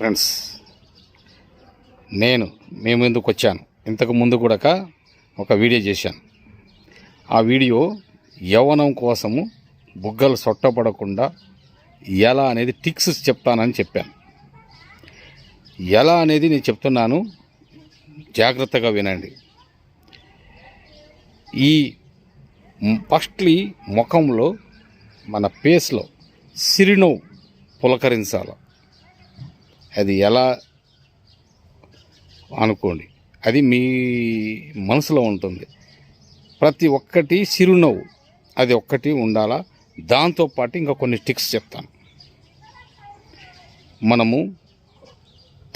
Friends నేను మీ ముందుకు వచ్చాను. ఇంతకు ముందు కూడా ఒక వీడియో చేశాను. ఆ వీడియో యవ్వనం కోసము బుగ్గలు సొట్టపడకుండా ఎలా అనేది టిక్స్ చెప్తానని చెప్పాను. ఎలా అనేది నేను చెప్తున్నాను జాగ్రత్తగా వినండి. ఈ ఫస్ట్లీ ముఖంలో మన ఫేస్లో సిరినవ్వు పులకరించాలి. అది ఎలా అనుకోండి అది మీ మనసులో ఉంటుంది. ప్రతి ఒక్కటి చిరునవ్వు అది ఒక్కటి ఉండాలా? దాంతోపాటు ఇంకా కొన్ని టిక్స్ చెప్తాను. మనము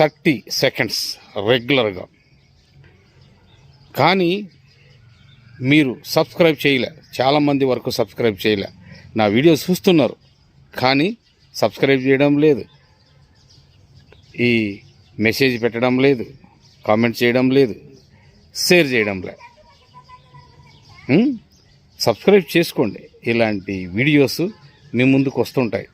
థర్టీ సెకండ్స్ రెగ్యులర్గా. కానీ మీరు సబ్స్క్రైబ్ చేయలే. చాలామంది వరకు సబ్స్క్రైబ్ చేయలే. నా వీడియోస్ చూస్తున్నారు. కానీ సబ్స్క్రైబ్ చేయడం లేదు. ఈ మెసేజ్ పెట్టడం లేదు కామెంట్ చేయడం లేదు షేర్ చేయడం లేదు. సబ్స్క్రైబ్ చేసుకోండి. ఇలాంటి వీడియోస్ మీ ముందుకు వస్తుంటాయి.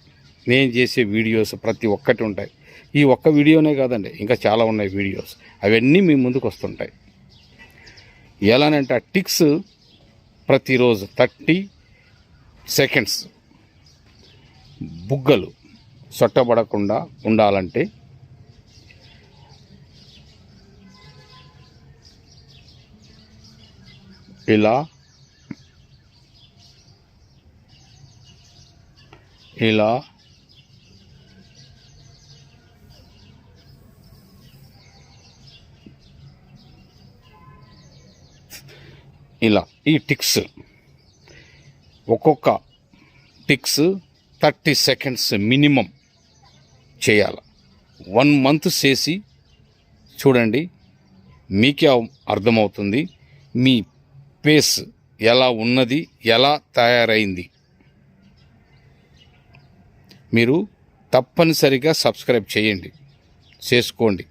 నేను చేసే వీడియోస్ ప్రతి ఒక్కటి ఉంటాయి. ఈ ఒక్క వీడియోనే కాదండి ఇంకా చాలా ఉన్నాయి వీడియోస్. అవన్నీ మీ ముందుకు వస్తుంటాయి. ఎలానంటే ఆ టిక్స్ ప్రతిరోజు థర్టీ సెకండ్స్. బుగ్గలు సొట్టబడకుండా ఉండాలంటే ఇలా. ఇలా. ఇలా. ఈ టిక్స్. ఒక్కొక్క టిక్స్ థర్టీ సెకండ్స్ మినిమం చేయాలి. వన్ మంత్ చేసి చూడండి మీకే అర్థమవుతుంది. మీ స్పేస్ ఎలా ఉన్నది ఎలా తయారైంది. మీరు తప్పనిసరిగా సబ్స్క్రైబ్ చేయండి చేసుకోండి.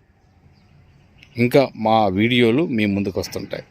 ఇంకా మా వీడియోలు మీ ముందుకు వస్తుంటాయి